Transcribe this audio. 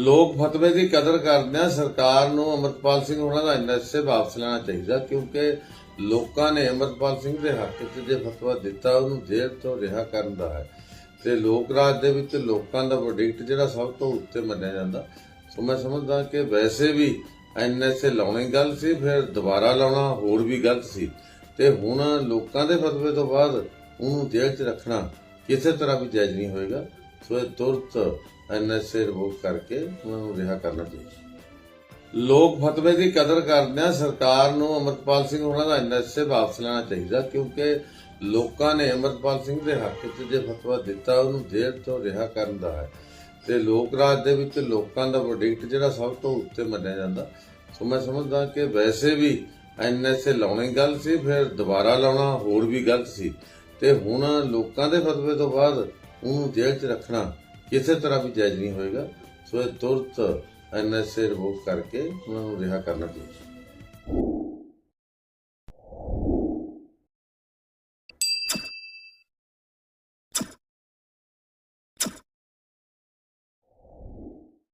ਲੋਕ ਫਤਵੇ ਦੀ ਕਦਰ ਕਰਦਿਆਂ ਸਰਕਾਰ ਨੂੰ ਅਮਰਪਾਲ ਸਿੰਘ ਉਹਨਾਂ ਦਾ ਐਨਐਸਏ ਵਾਪਸ ਲੈਣਾ ਚਾਹੀਦਾ, ਕਿਉਂਕਿ ਲੋਕਾਂ ਨੇ ਅਮਰਪਾਲ ਸਿੰਘ ਦੇ ਹੱਕ 'ਚ ਜੇ ਫਤਵਾ ਦਿੱਤਾ, ਉਹਨੂੰ ਜੇਲ੍ਹ ਤੋਂ ਰਿਹਾ ਕਰਨ ਦਾ ਹੈ। ਤੇ ਲੋਕ ਰਾਜ ਦੇ ਵਿੱਚ ਲੋਕਾਂ ਦਾ ਵਰਡਿਕਟ ਜਿਹੜਾ ਸਭ ਤੋਂ ਉੱਤੇ ਮੰਨਿਆ ਜਾਂਦਾ। ਸੋ ਮੈਂ ਸਮਝਦਾ ਕਿ ਵੈਸੇ ਵੀ ਐਨਐਸਏ ਲਾਉਣੀ ਗੱਲ ਸੀ, ਫਿਰ ਦੁਬਾਰਾ ਲਾਉਣਾ ਹੋਰ ਵੀ ਗਲਤ ਸੀ। ਤੇ ਹੁਣ ਲੋਕਾਂ ਦੇ ਫਤਵੇ ਤੋਂ ਬਾਅਦ ਉਹਨੂੰ ਜੇਲ੍ਹ 'ਚ ਰੱਖਣਾ ਕਿਸੇ ਤਰ੍ਹਾਂ ਵੀ ਜਾਇਜ਼ ਨਹੀਂ ਹੋਏਗਾ। ਸੋ ਇਹ ਤੁਰਤ ਐਨਐਸਏ ਰਿਵੋਕ ਕਰਕੇ ਉਹਨਾਂ ਨੂੰ ਰਿਹਾ ਕਰਨਾ ਚਾਹੀਦਾ। ਲੋਕ ਫਤਵੇ ਦੀ ਕਦਰ ਕਰਦਿਆਂ ਸਰਕਾਰ ਨੂੰ ਅਮਰਪਾਲ ਸਿੰਘ ਉਹਨਾਂ ਦਾ ਐਨਐਸਏ ਵਾਪਸ ਲੈਣਾ ਚਾਹੀਦਾ ਕਿਉਂਕਿ ਲੋਕਾਂ ਨੇ ਅਮਰਪਾਲ ਸਿੰਘ ਦੇ ਹੱਕ 'ਚ ਜੇ ਫਤਵਾ ਦਿੱਤਾ, ਉਹਨੂੰ ਦੇਰ ਤੋਂ ਰਿਹਾ ਕਰਨ ਦਾ ਹੈ। ਤੇ ਲੋਕ ਰਾਜ ਦੇ ਵਿੱਚ ਲੋਕਾਂ ਦਾ ਵਰਡਿਕਟ ਜਿਹੜਾ ਸਭ ਤੋਂ ਉੱਤੇ ਮੰਨਿਆ ਜਾਂਦਾ। ਸੋ ਮੈਂ ਸਮਝਦਾ ਕਿ ਵੈਸੇ ਵੀ ਐਨਐਸਏ ਲਾਉਣੀ ਗੱਲ ਸੀ, ਫਿਰ ਦੁਬਾਰਾ ਲਾਉਣਾ ਹੋਰ ਵੀ ਗਲਤ ਸੀ। ਤੇ ਹੁਣ ਲੋਕਾਂ ਦੇ ਫਤਵੇ ਤੋਂ ਬਾਅਦ ਉਹਨੂੰ ਜੇਲ੍ਹ 'ਚ ਰੱਖਣਾ, ਕਿਸੇ ਤਰ੍ਹਾਂ ਵੀ ਜਾਇਜ਼ ਨਹੀਂ ਹੋਏਗਾ। ਸੋ ਇਹ ਤੁਰਤ ਐਨਐਸਏ ਰਿਵੋਕ ਕਰਕੇ ਉਹਨਾਂ ਨੂੰ ਰਿਹਾ ਕਰਨਾ ਚਾਹੀਦਾ।